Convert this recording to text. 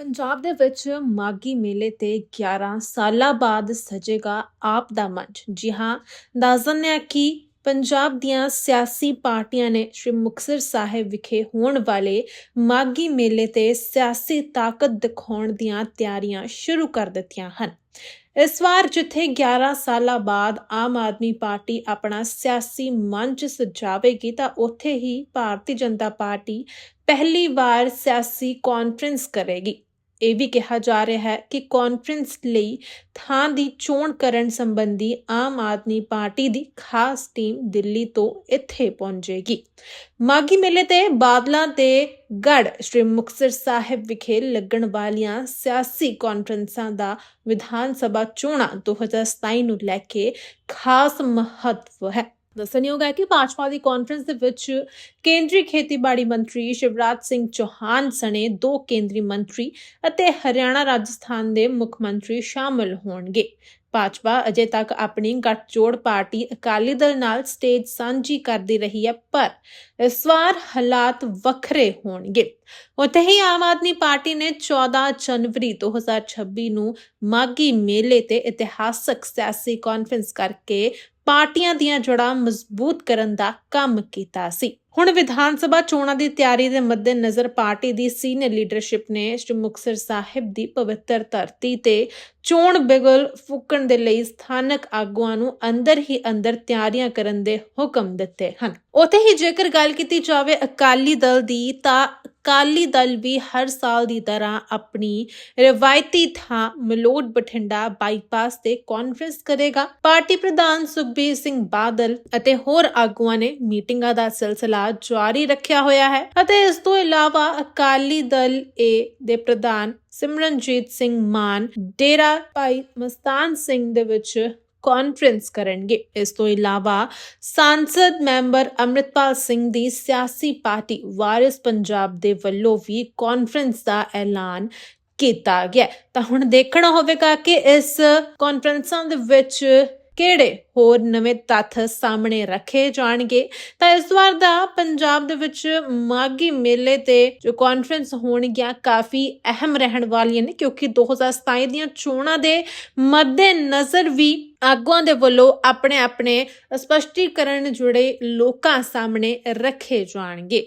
ਪੰਜਾਬ ਦੇ ਵਿੱਚ ਮਾਗੀ ਮੇਲੇ ਤੇ 11 ਸਾਲਾਂ ਬਾਅਦ ਸਜੇਗਾ ਆਪ ਦਾ ਮੰਚ। ਜੀ ਹਾਂ, ਦੱਸ ਦਿੰਦੇ ਹਾਂ ਕਿ ਪੰਜਾਬ ਦੀਆਂ ਸਿਆਸੀ ਪਾਰਟੀਆਂ ਨੇ ਸ਼੍ਰੀ ਮੁਕਤਸਰ ਸਾਹਿਬ ਵਿਖੇ ਹੋਣ ਵਾਲੇ ਮਾਗੀ ਮੇਲੇ ਤੇ ਸਿਆਸੀ ਤਾਕਤ ਦਿਖਾਉਣ ਦੀਆਂ ਤਿਆਰੀਆਂ ਸ਼ੁਰੂ ਕਰ ਦਿੱਤੀਆਂ ਹਨ। ਇਸ ਵਾਰ ਜਿੱਥੇ 11 ਸਾਲਾਂ ਬਾਅਦ ਆਮ ਆਦਮੀ ਪਾਰਟੀ ਆਪਣਾ ਸਿਆਸੀ ਮੰਚ ਸਜਾਵੇਗੀ ਤਾਂ ਉੱਥੇ ਹੀ ਭਾਰਤੀ ਜਨਤਾ ਪਾਰਟੀ ਪਹਿਲੀ ਵਾਰ ਸਿਆਸੀ ਕਾਨਫਰੰਸ ਕਰੇਗੀ। ਇਹ ਵੀ ਕਿਹਾ ਜਾ ਰਿਹਾ ਹੈ ਕਿ ਕਾਨਫਰੰਸ ਲਈ ਥਾਂ ਦੀ ਚੋਣ ਕਰਨ ਸੰਬੰਧੀ ਆਮ ਆਦਮੀ ਪਾਰਟੀ ਦੀ ਖਾਸ ਟੀਮ ਦਿੱਲੀ ਤੋਂ ਇੱਥੇ ਪਹੁੰਚੇਗੀ। ਮਾਗੀ ਮੇਲੇ ਤੇ ਬਾਦਲਾਂ ਤੇ ਗੜ ਸ਼੍ਰੀ ਮੁਕਤਸਰ ਸਾਹਿਬ ਵਿਖੇ ਲੱਗਣ ਵਾਲੀਆਂ ਸਿਆਸੀ ਕਾਨਫਰੰਸਾਂ ਦਾ ਵਿਧਾਨ ਸਭਾ ਚੋਣਾਂ 2027 ਨੂੰ ਲੈ ਕੇ ਖਾਸ ਮਹੱਤਵ ਹੈ। ਦੱਸਣਯੋਗ ਹੈ ਕਿ ਭਾਜਪਾ ਦੀ ਕਾਨਫਰੰਸ ਦੇ ਵਿੱਚ ਕੇਂਦਰੀ ਖੇਤੀਬਾੜੀ ਮੰਤਰੀ ਸ਼ਿਵਰਾਜ ਸਿੰਘ ਚੌਹਾਨ ਸਣੇ ਦੋ ਕੇਂਦਰੀ ਮੰਤਰੀ ਅਤੇ ਹਰਿਆਣਾ ਰਾਜਸਥਾਨ ਦੇ ਮੁੱਖ ਮੰਤਰੀ ਸ਼ਾਮਲ ਹੋਣਗੇ। ਭਾਜਪਾ ਅਜੇ ਤੱਕ ਆਪਣੀ ਗੱਠਜੋੜ ਪਾਰਟੀ ਅਕਾਲੀ ਦਲ ਨਾਲ ਸਟੇਜ ਸਾਂਝੀ ਕਰਦੀ ਰਹੀ ਹੈ, ਪਰ ਇਸ ਵਾਰ ਹਾਲਾਤ ਵੱਖਰੇ ਹੋਣਗੇ। ਉੱਥੇ ਹੀ ਆਮ ਆਦਮੀ ਪਾਰਟੀ ਨੇ 14 ਜਨਵਰੀ 2026 ਨੂੰ ਮਾਗੀ ਮੇਲੇ ਤੇ ਇਤਿਹਾਸਕ ਸਿਆਸੀ ਕਾਨਫਰੰਸ ਕਰਕੇ ਪਾਰਟੀਆਂ ਦੀਆਂ ਜੜ੍ਹਾਂ ਮਜ਼ਬੂਤ ਕਰਨ ਦਾ ਕੰਮ ਕੀਤਾ ਸੀ। ਹੁਣ ਵਿਧਾਨ ਸਭਾ ਚੋਣਾਂ ਦੀ ਤਿਆਰੀ ਦੇ ਮੱਦੇਨਜ਼ਰ ਪਾਰਟੀ ਦੀ ਸੀਨੀਅਰ ਲੀਡਰਸ਼ਿਪ ਨੇ ਸ਼੍ਰੀ ਮੁਕਤਸਰ ਸਾਹਿਬ ਦੀ ਪਵਿੱਤਰ ਧਰਤੀ ਤੇ ਚੋਣ ਬਿਗਲ ਫੂਕਣ ਦੇ ਲਈ ਸਥਾਨਕ ਆਗੂਆਂ ਨੂੰ ਅੰਦਰ ਹੀ ਅੰਦਰ ਤਿਆਰੀਆਂ ਕਰਨ ਦੇ ਹੁਕਮ ਦਿੱਤੇ ਹਨ। ਉੱਥੇ ਹੀ ਜੇਕਰ ਗੱਲ ਕੀਤੀ ਜਾਵੇ ਅਕਾਲੀ ਦਲ ਦੀ, ਤਾਂ ਅਕਾਲੀ ਦਲ ਵੀ ਹਰ ਸਾਲ ਦੀ ਤਰ੍ਹਾਂ ਆਪਣੀ ਰਵਾਇਤੀ ਥਾਂ ਮਲੋਟ ਬਠਿੰਡਾ ਬਾਈਪਾਸ ਤੇ ਕਾਨਫਰੰਸ ਕਰੇਗਾ। ਪਾਰਟੀ ਪ੍ਰਧਾਨ ਸੁਖਬੀਰ ਸਿੰਘ ਬਾਦਲ ਅਤੇ ਹੋਰ ਆਗੂਆਂ ਨੇ ਮੀਟਿੰਗਾਂ ਦਾ ਸਿਲਸਿਲਾ ਜਾਰੀ ਰੱਖਿਆ ਹੋਇਆ ਹੈ ਅਤੇ ਇਸ ਤੋਂ ਇਲਾਵਾ ਅਕਾਲੀ ਦਲ ਏ ਦੇ ਪ੍ਰਧਾਨ ਸਿਮਰਨਜੀਤ ਸਿੰਘ ਮਾਨ, ਡੇਰਾ ਭਾਈ ਮਸਤਾਨ ਸਿੰਘ ਦੇ ਵਿੱਚ ਕਾਨਫਰੰਸ ਕਰਨਗੇ। ਇਸ ਤੋਂ ਇਲਾਵਾ ਸੰਸਦ ਮੈਂਬਰ ਅੰਮ੍ਰਿਤਪਾਲ ਸਿੰਘ ਦੀ ਸਿਆਸੀ ਪਾਰਟੀ ਵਾਰਿਸ ਪੰਜਾਬ ਦੇ ਵੱਲੋਂ ਵੀ ਕਾਨਫਰੰਸ ਦਾ ਐਲਾਨ ਕੀਤਾ ਗਿਆ। ਤਾਂ ਹੁਣ ਦੇਖਣਾ ਹੋਵੇਗਾ ਕਿ ਇਸ ਕਾਨਫਰੰਸਾਂ ਦੇ ਵਿੱਚ ਕਿਹੜੇ ਹੋਰ ਨਵੇਂ ਤੱਥ ਸਾਹਮਣੇ ਰੱਖੇ ਜਾਣਗੇ? ਤਾਂ ਇਸ ਵਾਰ ਦਾ ਪੰਜਾਬ ਦੇ ਵਿੱਚ ਮਾਗੀ ਮੇਲੇ ਤੇ ਜੋ ਕਾਨਫਰੰਸ ਹੋਣਗੀਆਂ ਕਾਫੀ ਅਹਿਮ ਰਹਿਣ ਵਾਲੀਆਂ ਨੇ, ਕਿਉਂਕਿ 2027 ਦੀਆਂ ਚੋਣਾਂ ਦੇ ਮੱਦੇ ਨਜ਼ਰ ਵੀ ਆਗੂਆਂ ਦੇ ਵੱਲੋਂ ਆਪਣੇ ਆਪਣੇ ਸਪਸ਼ਟੀਕਰਨ ਜੁੜੇ ਲੋਕਾਂ ਸਾਹਮਣੇ ਰੱਖੇ ਜਾਣਗੇ।